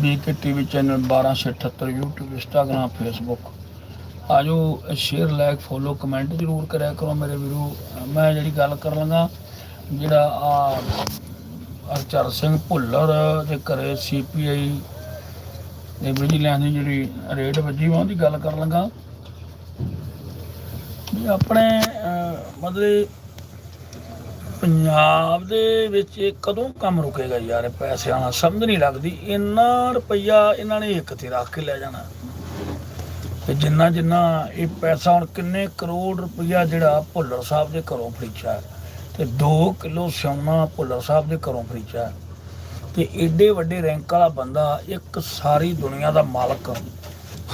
BK TV channel 1278 YouTube, Instagram, Facebook ਆਜੋ share like follow comment ਜ਼ਰੂਰ ਕਰਿਆ ਕਰੋ ਮੇਰੇ ਵੀਰੋ। ਮੈਂ ਜਿਹੜੀ ਗੱਲ ਕਰ ਲੱਗਾ, ਜਿਹੜਾ ਆ ਅਰਚਰ ਸਿੰਘ ਭੁੱਲਰ ਦੇ ਘਰੇ ਸੀਪੀਆਈ ਦੇ ਵਿਜੀਲੈਂਸ ਦੀ ਜਿਹੜੀ ਰੇਡ ਵੱਜੀ ਵਾ ਉਹਦੀ ਗੱਲ ਕਰ ਲਾਂਗਾ। ਵੀ ਆਪਣੇ ਮਤਲਬ ਪੰਜਾਬ ਦੇ ਵਿੱਚ ਇਹ ਕਦੋਂ ਕੰਮ ਰੁਕੇਗਾ ਯਾਰ? ਪੈਸਿਆਂ ਨਾਲ ਸਮਝ ਨਹੀਂ ਲੱਗਦੀ। ਇੰਨਾ ਰੁਪਈਆ ਇਹਨਾਂ ਨੇ ਇੱਕ ਤੇ ਰੱਖ ਕੇ ਲੈ ਜਾਣਾ। ਤੇ ਜਿੰਨਾ ਜਿੰਨਾ ਇਹ ਪੈਸਾ ਹੁਣ ਕਿੰਨੇ ਕਰੋੜ ਰੁਪਈਆ ਜਿਹੜਾ ਭੁੱਲਰ ਸਾਹਿਬ ਦੇ ਘਰੋਂ ਫਰੀਚਾ ਤੇ 2 ਕਿਲੋ ਸੋਨਾ ਭੁੱਲਰ ਸਾਹਿਬ ਦੇ ਘਰੋਂ ਫਰੀਚਾ ਤੇ ਏਡੇ ਵੱਡੇ ਰੈਂਕ ਵਾਲਾ ਬੰਦਾ ਇੱਕ ਸਾਰੀ ਦੁਨੀਆ ਦਾ ਮਾਲਕ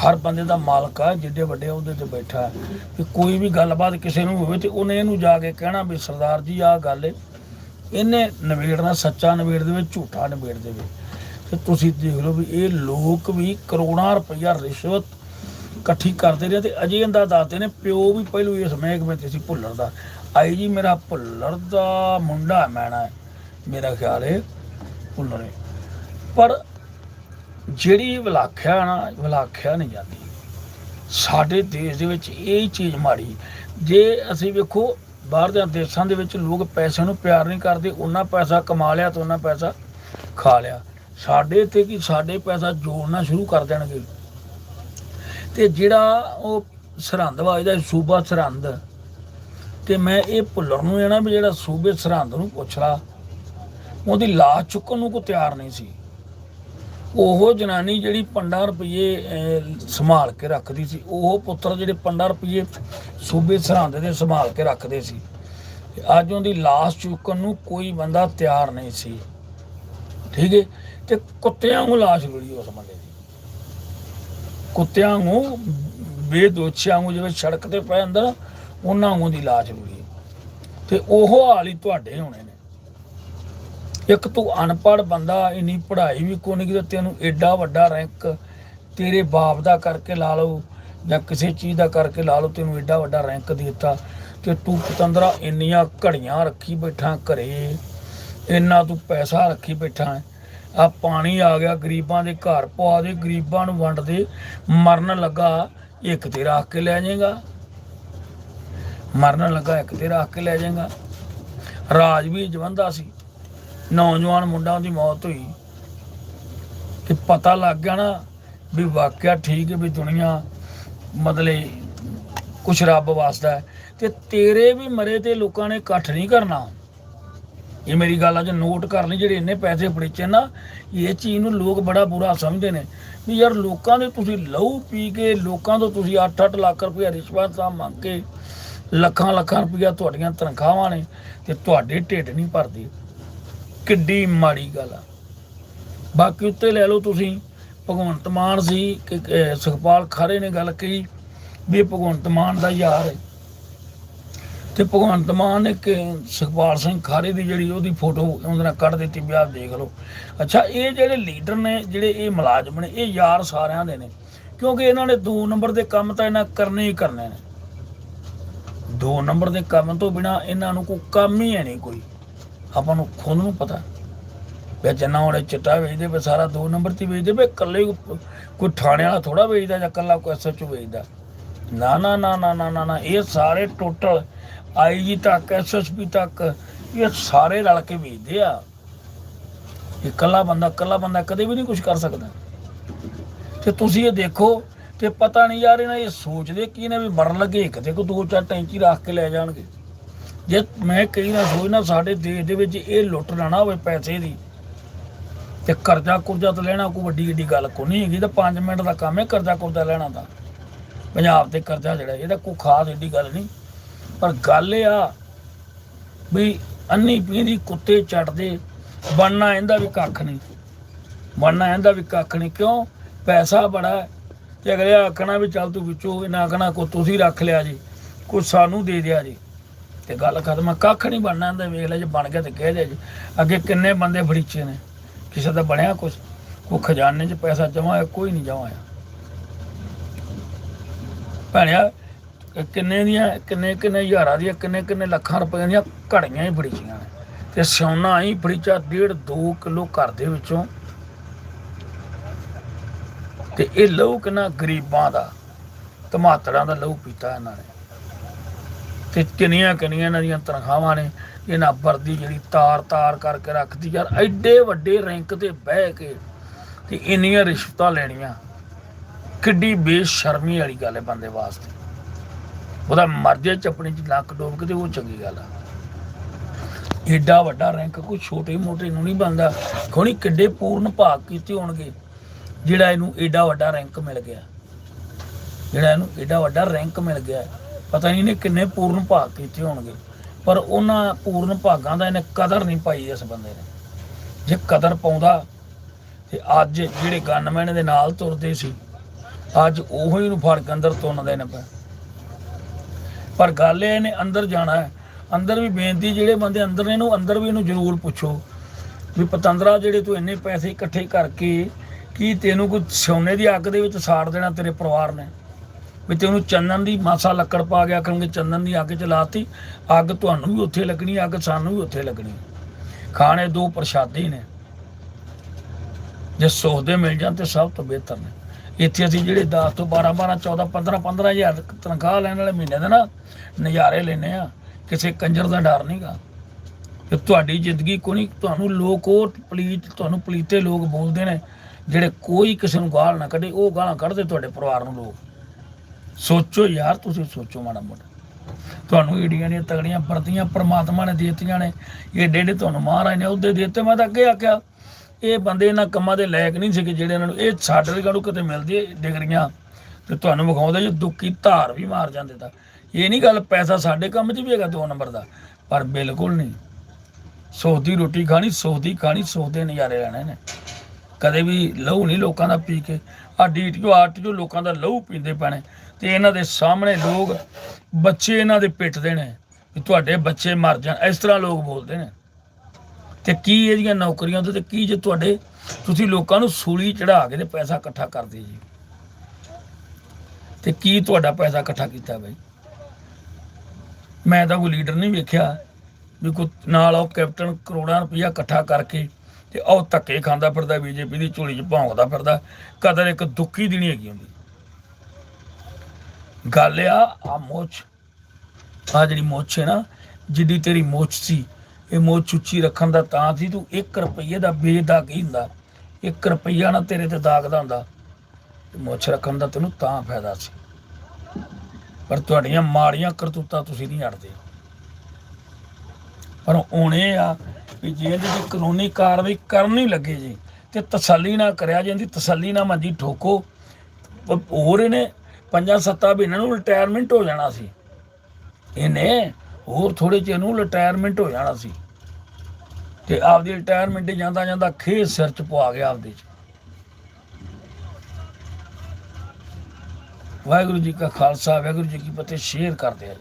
ਹਰ ਬੰਦੇ ਦਾ ਮਾਲਕ ਆ, ਜਿੱਡੇ ਵੱਡੇ ਉਹਦੇ ਤੇ ਬੈਠਾ ਹੈ। ਕਿ ਕੋਈ ਵੀ ਗੱਲਬਾਤ ਕਿਸੇ ਨੂੰ ਹੋਵੇ ਤੇ ਉਹਨੇ ਇਹਨੂੰ ਜਾ ਕੇ ਕਹਿਣਾ ਵੀ ਸਰਦਾਰ ਜੀ, ਆਹ ਗੱਲ ਏ। ਇਹਨੇ ਨਵੇੜਨਾ ਸੱਚਾ ਨਵੇੜ ਦੇਵੇ, ਝੂਠਾ ਨਵੇੜ ਦੇਵੇ। ਤੇ ਤੁਸੀਂ ਦੇਖ ਲਓ ਵੀ ਇਹ ਲੋਕ ਵੀ ਕਰੋੜਾਂ ਰੁਪਈਆ ਰਿਸ਼ਵਤ ਇਕੱਠੀ ਕਰਦੇ ਰਹੇ ਤੇ ਅਜੇ ਇਹਦਾ ਦੱਸਦੇ ਨੇ ਪਿਓ ਵੀ ਪਹਿਲੂ ਇਸ ਮਹਿਕਮੇ ਤੇ ਸੀ ਭੁੱਲਰ ਦਾ। ਆਈ ਜੀ, ਮੇਰਾ ਭੁੱਲਰ ਦਾ ਮੁੰਡਾ ਮੈਣਾ ਹੈ। ਮੇਰਾ ਖਿਆਲ ਹੈ ਭੁੱਲਰ ਪਰ ਜਿਹੜੀ ਵਿਲਾਖਿਆ ਨਾ, ਵਿਲਾਖਿਆ ਨਹੀਂ ਜਾਂਦੀ। ਸਾਡੇ ਦੇਸ਼ ਦੇ ਵਿੱਚ ਇਹ ਹੀ ਚੀਜ਼ ਮਾੜੀ। ਜੇ ਅਸੀਂ ਵੇਖੋ, ਬਾਹਰ ਦੇ ਦੇਸ਼ਾਂ ਦੇ ਵਿੱਚ ਲੋਕ ਪੈਸੇ ਨੂੰ ਪਿਆਰ ਨਹੀਂ ਕਰਦੇ, ਉਹਨਾਂ ਪੈਸਾ ਕਮਾ ਲਿਆ ਤੇ ਉਹਨਾਂ ਪੈਸਾ ਖਾ ਲਿਆ। ਸਾਡੇ ਇੱਥੇ ਕੀ ਸਾਡੇ ਪੈਸਾ ਜੋੜਨਾ ਸ਼ੁਰੂ ਕਰ ਦੇਣਗੇ। ਤੇ ਜਿਹੜਾ ਉਹ ਸਰਹੰਦ ਵਾਜਦਾ ਸੂਬਾ ਸਰਹੰਦ, ਤੇ ਮੈਂ ਇਹ ਭੁੱਲਣ ਨੂੰ ਜਾਣਾ ਵੀ ਜਿਹੜਾ ਸੂਬੇ ਸਰਹੰਦ ਨੂੰ ਪੁੱਛ ਲਾ, ਉਹਦੀ ਲਾਸ਼ ਚੁੱਕਣ ਨੂੰ ਕੋ ਤਿਆਰ ਨਹੀਂ ਸੀ। ਉਹ ਜਨਾਨੀ ਜਿਹੜੀ 15 ਰੁਪਏ ਸੰਭਾਲ ਕੇ ਰੱਖਦੀ ਸੀ, ਉਹ ਪੁੱਤਰ ਜਿਹੜੇ 15 ਰੁਪਏ ਸੂਬੇ ਸਰਹੰਦ ਦੇ ਸੰਭਾਲ ਕੇ ਰੱਖਦੇ ਸੀ। ਅੱਜ ਉਹਦੀ ਲਾਸ਼ ਚੁੱਕਣ ਨੂੰ ਕੋਈ ਬੰਦਾ ਤਿਆਰ ਨਹੀਂ ਸੀ। ਠੀਕ ਹੈ ਤੇ ਕੁੱਤਿਆਂ ਨੂੰ ਲਾਸ਼ ਮਿਲੀ ਉਸ ਬੰਦੇ ਦੀ। ਕੁੱਤਿਆਂ ਨੂੰ ਬੇਦੋਸ਼ੀਆਂ ਨੂੰ ਜਿਵੇਂ ਸੜਕ ਤੇ ਪਏ ਅੰਦਰ, ਉਹਨਾਂ ਨੂੰ ਦੀ ਲਾਸ਼ ਮਿਲੀ। ਤੇ ਉਹ ਹਾਲ ਹੀ ਤੁਹਾਡੇ ਹੋਣੇ ਨੇ। ਇੱਕ ਤੂੰ ਅਨਪੜ੍ਹ ਬੰਦਾ, ਇੰਨੀ ਪੜ੍ਹਾਈ ਵੀ ਕੋਈ ਨਹੀਂ ਕਿ ਤੈਨੂੰ ਐਡਾ ਵੱਡਾ ਰੈਂਕ ਤੇਰੇ ਬਾਪ ਦਾ ਕਰਕੇ ਲਾ ਲਓ ਜਾਂ ਕਿਸੇ ਚੀਜ਼ ਦਾ ਕਰਕੇ ਲਾ ਲਓ, ਤੈਨੂੰ ਐਡਾ ਵੱਡਾ ਰੈਂਕ ਦੇ ਦਿੱਤਾ ਤੇ ਤੂੰ ਪਤੰਦਰਾ ਇੰਨੀਆਂ ਘੜੀਆਂ ਰੱਖੀ ਬੈਠਾ ਘਰੇ, ਇੰਨਾ ਤੂੰ ਪੈਸਾ ਰੱਖੀ ਬੈਠਾ ਆ ਪਾਣੀ ਆ ਗਿਆ, ਗਰੀਬਾਂ ਦੇ ਘਰ ਪਵਾ ਦੇ, ਗਰੀਬਾਂ ਨੂੰ ਵੰਡ ਦੇ, ਮਰਨ ਲੱਗਾ ਇੱਕ ਤੇ ਰੱਖ ਕੇ ਲੈ ਜਾਏਗਾ। ਮਰਨ ਲੱਗਾ ਇੱਕ ਤੇ ਰੱਖ ਕੇ ਲੈ ਜਾਏਗਾ। ਰਾਜ ਵੀ ਜਵੰਦਾ ਸੀ। ਨੌਜਵਾਨ ਮੁੰਡਾ ਉਹਦੀ ਮੌਤ ਹੋਈ। ਤੇ ਪਤਾ ਲੱਗ ਗਿਆ ਨਾ ਵੀ ਵਾਕਿਆ ਠੀਕ ਹੈ ਵੀ ਦੁਨੀਆ ਮਤਲਬ ਕੁਛ ਰੱਬ ਵਾਸਤਾ ਹੈ। ਤੇ ਤੇਰੇ ਵੀ ਮਰੇ ਤੇ ਲੋਕਾਂ ਨੇ ਇਕੱਠ ਨਹੀਂ ਕਰਨਾ। ਇਹ ਮੇਰੀ ਗੱਲ ਅੱਜ ਨੋਟ ਕਰ ਲਈ ਜਿਹੜੇ ਇੰਨੇ ਪੈਸੇ ਫੜੀਚੇ ਨਾ ਇਹ ਚੀਜ਼ ਨੂੰ ਲੋਕ ਬੜਾ ਬੁਰਾ ਸਮਝਦੇ ਨੇ। ਵੀ ਯਾਰ ਲੋਕਾਂ ਦੇ ਤੁਸੀਂ ਲਹੂ ਪੀ ਕੇ, ਲੋਕਾਂ ਤੋਂ ਤੁਸੀਂ 8-8 ਲੱਖ ਰੁਪਏ ਰਿਸ਼ਵਤ ਦਾ ਮੰਗ ਕੇ ਲੱਖਾਂ ਲੱਖਾਂ ਰੁਪਇਆ ਤੁਹਾਡੀਆਂ ਤਨਖਾਹਾਂ ਨੇ ਤੇ ਤੁਹਾਡੇ ਢਿੱਡ ਨਹੀਂ ਭਰਦੇ। ਕਿੱਡੀ ਮਾੜੀ ਗੱਲ ਆ। ਬਾਕੀ ਉੱਤੇ ਲੈ ਲਓ ਤੁਸੀਂ, ਭਗਵੰਤ ਮਾਨ ਸੀ ਕਿ ਸੁਖਪਾਲ ਖਾਰੇ ਨੇ ਗੱਲ ਕਹੀ ਵੀ ਇਹ ਭਗਵੰਤ ਮਾਨ ਦਾ ਯਾਰ ਹੈ। ਤੇ ਭਗਵੰਤ ਮਾਨ ਨੇ ਸੁਖਪਾਲ ਸਿੰਘ ਖਾਰੇ ਦੀ ਜਿਹੜੀ ਉਹਦੀ ਫੋਟੋ ਉਹਦੇ ਨਾਲ ਕੱਢ ਦਿੱਤੀ ਵੀ ਆਹ ਦੇਖ ਲਓ। ਅੱਛਾ, ਇਹ ਜਿਹੜੇ ਲੀਡਰ ਨੇ, ਜਿਹੜੇ ਇਹ ਮੁਲਾਜ਼ਮ ਨੇ, ਇਹ ਯਾਰ ਸਾਰਿਆਂ ਦੇ ਨੇ। ਕਿਉਂਕਿ ਇਹਨਾਂ ਨੇ ਦੋ ਨੰਬਰ ਦੇ ਕੰਮ ਤਾਂ ਇਹਨਾਂ ਕਰਨੇ ਹੀ ਕਰਨੇ ਨੇ। ਦੋ ਨੰਬਰ ਦੇ ਕੰਮ ਤੋਂ ਬਿਨਾ ਇਹਨਾਂ ਨੂੰ ਕੋਈ ਕੰਮ ਹੀ ਹੈ ਨਹੀਂ ਕੋਈ। ਆਪਾਂ ਨੂੰ ਖੁਦ ਨੂੰ ਪਤਾ ਵੀ ਜਨਾ ਹੁਣ ਚਿੱਟਾ ਵੇਚਦੇ ਵੀ ਸਾਰਾ ਦੋ ਨੰਬਰ ਤੇ ਵੇਚਦੇ ਵੀ ਇਕੱਲੇ ਕੋਈ ਥਾਣੇ ਵਾਲਾ ਥੋੜਾ ਵੇਚਦਾ ਜਾਂ ਇਕੱਲਾ ਕੋਈ ਐਸਐਚਓ ਵੇਚਦਾ। ਨਾ ਨਾ ਨਾ ਨਾ ਨਾ ਨਾ ਇਹ ਸਾਰੇ ਟੋਟਲ ਆਈਜੀ ਤੱਕ ਐਸਐਸਪੀ ਤੱਕ, ਇਹ ਸਾਰੇ ਰਲ ਕੇ ਵੇਚਦੇ ਆ। ਇਹ ਇਕੱਲਾ ਬੰਦਾ ਇਕੱਲਾ ਬੰਦਾ ਕਦੇ ਵੀ ਨਹੀਂ ਕੁਝ ਕਰ ਸਕਦਾ। ਤੇ ਤੁਸੀਂ ਇਹ ਦੇਖੋ, ਤੇ ਪਤਾ ਨਹੀਂ ਯਾਰ ਇਹਨਾਂ ਇਹ ਸੋਚਦੇ ਕੀ ਨੇ ਵੀ ਮਰਨ ਲੱਗੇ, ਇੱਕ ਤੇ ਕੋ ਦੋ ਚਾਰ ਟੈਂਕੀ ਰੱਖ ਕੇ ਲੈ ਜਾਣਗੇ। ਜੇ ਮੈਂ ਕਈ ਨਾ ਸੋਚਣਾ ਸਾਡੇ ਦੇਸ਼ ਦੇ ਵਿੱਚ ਇਹ ਲੁੱਟ ਨਾ ਹੋਵੇ ਪੈਸੇ ਦੀ, ਤੇ ਕਰਜ਼ਾ ਕੁਰਜ਼ਾ ਤਾਂ ਲੈਣਾ ਕੋਈ ਵੱਡੀ ਏਡੀ ਗੱਲ ਕੋ ਨਹੀਂ ਹੈਗੀ, ਤਾਂ 5 ਮਿੰਟ ਦਾ ਕੰਮ ਹੈ ਕਰਜ਼ਾ ਕੁਰਜ਼ਾ ਲੈਣਾ ਤਾਂ। ਪੰਜਾਬ ਤੇ ਕਰਜ਼ਾ ਜਿਹੜਾ ਇਹਦਾ ਕੋਈ ਖਾਸ ਏਡੀ ਗੱਲ ਨਹੀਂ। ਪਰ ਗੱਲ ਇਹ ਆ ਵੀ ਅੰਨੀ ਪੀਂਦੀ ਕੁੱਤੇ ਚੱਟਦੇ, ਬਣਨਾ ਇਹਦਾ ਵੀ ਕੱਖ ਨਹੀਂ। ਬਣਨਾ ਇਹਦਾ ਵੀ ਕੱਖ ਨਹੀਂ, ਕਿਉਂ? ਪੈਸਾ ਬੜਾ ਹੈ। ਤੇ ਅਗਲੇ ਆਖਣਾ ਵੀ ਚੱਲ ਤੂੰ ਵਿੱਚੋਂ, ਇਹਨਾਂ ਆਖਣਾ ਕੋ ਤੁਸੀਂ ਰੱਖ ਲਿਆ ਜੀ ਕੁਛ ਸਾਨੂੰ ਦੇ ਦਿਆ ਜੀ। ਤੇ ਗੱਲ ਖਤਮ ਆ, ਕੱਖ ਨਹੀਂ ਬਣਨਾ ਇਹਦਾ ਵੇਖ ਲੈ ਜੇ ਬਣ ਗਿਆ ਤੇ ਕਹਿ ਦੇ ਜੀ। ਅੱਗੇ ਕਿੰਨੇ ਬੰਦੇ ਫੜੀਚੇ ਨੇ ਕਿਸੇ ਦਾ ਬਣਿਆ ਕੁਛ? ਕੋ ਖਜ਼ਾਨੇ 'ਚ ਪੈਸਾ ਜਮਾ ਹੋਇਆ ਕੋਈ ਨਹੀਂ ਜਮਾ ਹੋਇਆ। ਭੈਣਿਆ ਕਿੰਨੇ ਦੀਆਂ ਕਿੰਨੇ ਕਿੰਨੇ ਹਜ਼ਾਰਾਂ ਦੀਆਂ ਕਿੰਨੇ ਕਿੰਨੇ ਲੱਖਾਂ ਰੁਪਏ ਦੀਆਂ ਘੜੀਆਂ ਹੀ ਫੜੀਚੀਆਂ ਨੇ। ਤੇ ਸੋਨਾ ਹੀ ਫੜੀਚਾ ਡੇਢ 2 ਕਿਲੋ ਘਰ ਦੇ ਵਿੱਚੋਂ। ਤੇ ਇਹ ਲਹੂ ਕਿੰਨਾ ਗਰੀਬਾਂ ਦਾ ਧਮਾਤੜਾਂ ਦਾ ਲਹੂ ਪੀਤਾ ਇਹਨਾਂ ਨੇ। ਤੇ ਕਿੰਨੀਆਂ ਕਿੰਨੀਆਂ ਇਹਨਾਂ ਦੀਆਂ ਤਨਖਾਹਾਂ ਨੇ, ਇਹਨਾਂ ਵਰਦੀ ਜਿਹੜੀ ਤਾਰ ਤਾਰ ਕਰਕੇ ਰੱਖਦੀ ਯਾਰ, ਐਡੇ ਵੱਡੇ ਰੈਂਕ ਤੇ ਬਹਿ ਕੇ ਤੇ ਇੰਨੀਆਂ ਰਿਸ਼ਵਤਾਂ ਲੈਣੀਆਂ। ਕਿੱਡੀ ਬੇਸ਼ਰਮੀ ਵਾਲੀ ਗੱਲ ਹੈ ਬੰਦੇ ਵਾਸਤੇ। ਉਹਦਾ ਮਰਜ਼ੇ ਚਪਣੀ ਚ ਲੱਕ ਡੋਬ ਕੇ ਤੇ ਉਹ ਚੰਗੀ ਗੱਲ ਆ। ਏਡਾ ਵੱਡਾ ਰੈਂਕ ਕੋਈ ਛੋਟੇ ਮੋਟੇ ਨੂੰ ਨਹੀਂ ਬੰਦਾ ਖੋਣੀ ਕਿੱਡੇ ਪੂਰਨ ਭਾਗ ਕੀਤੇ ਹੋਣਗੇ, ਜਿਹੜਾ ਇਹਨੂੰ ਏਡਾ ਵੱਡਾ ਰੈਂਕ ਮਿਲ ਗਿਆ। ਜਿਹੜਾ ਇਹਨੂੰ ਏਡਾ ਵੱਡਾ ਰੈਂਕ ਮਿਲ ਗਿਆ। ਪਤਾ ਨਹੀਂ ਇਹਨੇ ਕਿੰਨੇ ਪੂਰਨ ਭਾਗ ਕੀਤੇ ਹੋਣਗੇ, ਪਰ ਉਹਨਾਂ ਪੂਰਨ ਭਾਗਾਂ ਦਾ ਇਹਨੇ ਕਦਰ ਨਹੀਂ ਪਾਈ ਇਸ ਬੰਦੇ ਨੇ। ਜੇ ਕਦਰ ਪਾਉਂਦਾ, ਤੇ ਅੱਜ ਜਿਹੜੇ ਗਨਮੈਨ ਦੇ ਨਾਲ ਤੁਰਦੇ ਸੀ, ਅੱਜ ਉਹੋ ਹੀ ਨੂੰ ਫੜ ਕੇ ਅੰਦਰ ਤੁੰਨਦੇ ਨੇ ਪਏ ਪਰ ਗੱਲ ਇਹ ਇਹਨੇ ਅੰਦਰ ਜਾਣਾ ਹੈ। ਅੰਦਰ ਵੀ ਬੇਨਤੀ, ਜਿਹੜੇ ਬੰਦੇ ਅੰਦਰ ਨੇ, ਇਹਨੂੰ ਅੰਦਰ ਵੀ ਇਹਨੂੰ ਜ਼ਰੂਰ ਪੁੱਛੋ ਵੀ ਪਤੰਦਰਾ, ਜਿਹੜੇ ਤੂੰ ਇੰਨੇ ਪੈਸੇ ਇਕੱਠੇ ਕਰਕੇ ਕੀ ਤੈਨੂੰ ਕੋਈ ਸੋਨੇ ਦੀ ਅੱਗ ਦੇ ਵਿੱਚ ਸਾੜ ਦੇਣਾ ਤੇਰੇ ਪਰਿਵਾਰ ਨੇ? ਵੀ ਤੈਨੂੰ ਚੰਦਨ ਦੀ ਮਾਸਾ ਲੱਕੜ ਪਾ ਗਿਆ ਕਰਨਗੇ ਚੰਦਨ ਦੀ ਅੱਗ ਚਲਾਤੀ ਅੱਗ ਤੁਹਾਨੂੰ ਵੀ ਉੱਥੇ ਲੱਗਣੀ, ਅੱਗ ਸਾਨੂੰ ਵੀ ਉੱਥੇ ਲੱਗਣੀ। ਖਾਣੇ ਦੋ ਪ੍ਰਸ਼ਾਦੇ ਨੇ। ਜੇ ਸੌਦੇ ਮਿਲ ਜਾਣ ਤੇ ਸਭ ਤੋਂ ਬਿਹਤਰ ਨੇ। ਇੱਥੇ ਅਸੀਂ ਜਿਹੜੇ 10 ਤੋਂ 12 12 14 15 15 ਹਜ਼ਾਰ ਤਨਖਾਹ ਲੈਣ ਵਾਲੇ ਮਹੀਨੇ ਦੇ ਨਾ, ਨਜ਼ਾਰੇ ਲੈਨੇ ਆ ਕਿਸੇ ਕੰਜਰ ਦਾ ਡਰ ਨਹੀਂਗਾ ਤੇ ਤੁਹਾਡੀ ਜ਼ਿੰਦਗੀ ਕੋਈ ਨਹੀਂ, ਤੁਹਾਨੂੰ ਲੋਕ ਉਹ ਪਲੀਤ, ਤੁਹਾਨੂੰ ਪਲੀਤੇ ਲੋਕ ਬੋਲਦੇ ਨੇ, ਜਿਹੜੇ ਕੋਈ ਕਿਸੇ ਨੂੰ ਗਾਲ ਨਾ ਕੱਢੇ, ਉਹ ਗਾਲਾਂ ਕੱਢਦੇ ਤੁਹਾਡੇ ਪਰਿਵਾਰ ਨੂੰ ਲੋਕ। ਸੋਚੋ ਯਾਰ, ਤੁਸੀਂ ਸੋਚੋ ਮਾੜਾ ਮੋਟਾ। ਤੁਹਾਨੂੰ ਏਡੀਆਂ ਦੀਆਂ ਤਗੜੀਆਂ ਵਰਦੀਆਂ ਪ੍ਰਮਾਤਮਾ ਨੇ ਦਿੱਤੀਆਂ ਨੇ, ਇਹ ਡੇਡੇ ਤੁਹਾਨੂੰ ਮਹਾਰਾਜ ਨੇ ਉਹਦੇ ਦਿੱਤੇ, ਮੈਂ ਤਾਂ ਅੱਗੇ ਆਖਿਆ, ਇਹ ਬੰਦੇ ਇਹਨਾਂ ਕੰਮਾਂ ਦੇ ਲਾਇਕ ਨਹੀਂ ਸੀਗੇ ਜਿਹੜੇ ਇਹਨਾਂ ਨੂੰ, ਇਹ ਸਾਡੇ ਗਾੜੂ ਕਿਤੇ ਮਿਲਦੀ ਡਿਗਰੀਆਂ, ਤੇ ਤੁਹਾਨੂੰ ਵਿਖਾਉਂਦੇ ਜੇ ਦੁੱਕੀ ਧਾਰ ਵੀ ਮਾਰ ਜਾਂਦੇ ਤਾਂ। ਇਹ ਨਹੀਂ ਗੱਲ ਪੈਸਾ ਸਾਡੇ ਕੰਮ 'ਚ ਵੀ ਹੈਗਾ ਦੋ ਨੰਬਰ ਦਾ, ਪਰ ਬਿਲਕੁਲ ਨਹੀਂ। ਸੌ ਰੋਟੀ ਖਾਣੀ ਸੌ ਖਾਣੀ ਸੌ ਨਜ਼ਾਰੇ ਲੈਣੇ ਨੇ। ਕਦੇ ਵੀ ਲਹੂ ਨਹੀਂ ਲੋਕਾਂ ਦਾ ਪੀ ਕੇ ਆ ਡੀਟੀਓ, ਆਰਟੀਓ ਲੋਕਾਂ ਦਾ ਲਹੂ ਪੀਂਦੇ ਪੈਣੇ ਤੇ ਇਹਨਾਂ ਦੇ ਸਾਹਮਣੇ ਲੋਕ ਬੱਚੇ ਇਹਨਾਂ ਦੇ ਪਿੱਟਦੇ ਨੇ ਵੀ ਤੁਹਾਡੇ ਬੱਚੇ ਮਰ ਜਾਣ, ਇਸ ਤਰ੍ਹਾਂ ਲੋਕ ਬੋਲਦੇ ਨੇ। ਤੇ ਕੀ ਇਹਦੀਆਂ ਨੌਕਰੀਆਂ ਤੋਂ ਤੇ ਕੀ ਜੇ ਤੁਹਾਡੇ ਤੁਸੀਂ ਲੋਕਾਂ ਨੂੰ ਸੂਲੀ ਚੜਾ ਕੇ ਤੇ ਪੈਸਾ ਇਕੱਠਾ ਕਰਦੇ ਜੀ। ਤੇ ਕੀ ਤੁਹਾਡਾ ਪੈਸਾ ਇਕੱਠਾ ਕੀਤਾ ਬਈ? ਮੈਂ ਤਾਂ ਕੋਈ ਲੀਡਰ ਨਹੀਂ ਵੇਖਿਆ ਵੀ ਕੋਈ ਨਾਲ ਉਹ ਕੈਪਟਨ ਕਰੋੜਾਂ ਰੁਪਇਆ ਇਕੱਠਾ ਕਰਕੇ ਤੇ ਉਹ ਧੱਕੇ ਖਾਂਦਾ ਫਿਰਦਾ, ਬੀਜੇਪੀ ਦੀ ਝੋਲੀ 'ਚ ਭੌਂਕਦਾ ਫਿਰਦਾ, ਕਦਰ ਇੱਕ ਦੁੱਖੀ ਦੀ ਹੈਗੀ ਹੁੰਦੀ। ਗੱਲ ਆ ਆ ਮੋਚ, ਆ ਜਿਹੜੀ ਮੋਚ ਹੈ ਨਾ, ਜਿੱਡੀ ਤੇਰੀ ਮੋਚ ਸੀ, ਇਹ ਮੋਚ ਉੱਚੀ ਰੱਖਣ ਦਾ ਤਾਂ ਸੀ, ਤੂੰ 1 ਰੁਪਈਏ ਦਾ ਬੇਦਾਗ ਹੀ ਹੁੰਦਾ? 1 ਰੁਪਈਆ ਨਾ ਤੇਰੇ ਤੇ ਦਾਗਦਾ ਹੁੰਦਾ। ਤੇ ਮੁੱਛ ਰੱਖਣ ਦਾ ਤੈਨੂੰ ਤਾਂ ਫਾਇਦਾ ਸੀ। ਪਰ ਤੁਹਾਡੀਆਂ ਮਾੜੀਆਂ ਕਰਤੂਤਾਂ ਤੁਸੀਂ ਨਹੀਂ ਅੜਦੇ ਪਰ ਉਹਨੇ ਆ ਵੀ ਜੇ ਇਹਦੇ ਤੇ ਕਾਨੂੰਨੀ ਕਾਰਵਾਈ ਕਰਨੀ ਲੱਗੇ ਜੀ ਤੇ ਤਸੱਲੀ ਨਾ ਕਰਿਆ ਜੇ, ਇਹਦੀ ਤਸੱਲੀ ਨਾ ਮੰਜੀ ਠੋਕੋ। ਹੋਰ ਇਹਨੇ ਪੰਜਾਂ ਸੱਤਾਂ ਮਹੀਨਿਆਂ ਨੂੰ ਰਿਟਾਇਰਮੈਂਟ ਹੋ ਜਾਣਾ ਸੀ। ਇਹਨੇ ਹੋਰ ਥੋੜੇ ਚਿਰ ਨੂੰ ਰਿਟਾਇਰਮੈਂਟ ਹੋ ਜਾਣਾ ਸੀ। ਤੇ ਆਪਦੀ ਰਿਟਾਇਰਮੈਂਟ ਜਾਂਦਾ ਜਾਂਦਾ ਖੇ ਸਿਰ ਚ ਪਵਾ ਗਿਆ ਆਪਦੇ ਚ। ਵਾਹਿਗੁਰੂ ਜੀ ਕਾ ਖਾਲਸਾ, ਵਾਹਿਗੁਰੂ ਜੀ ਕੀ ਫਤਿਹ, ਸ਼ੇਅਰ ਕਰਦੇ ਆ ਜੀ।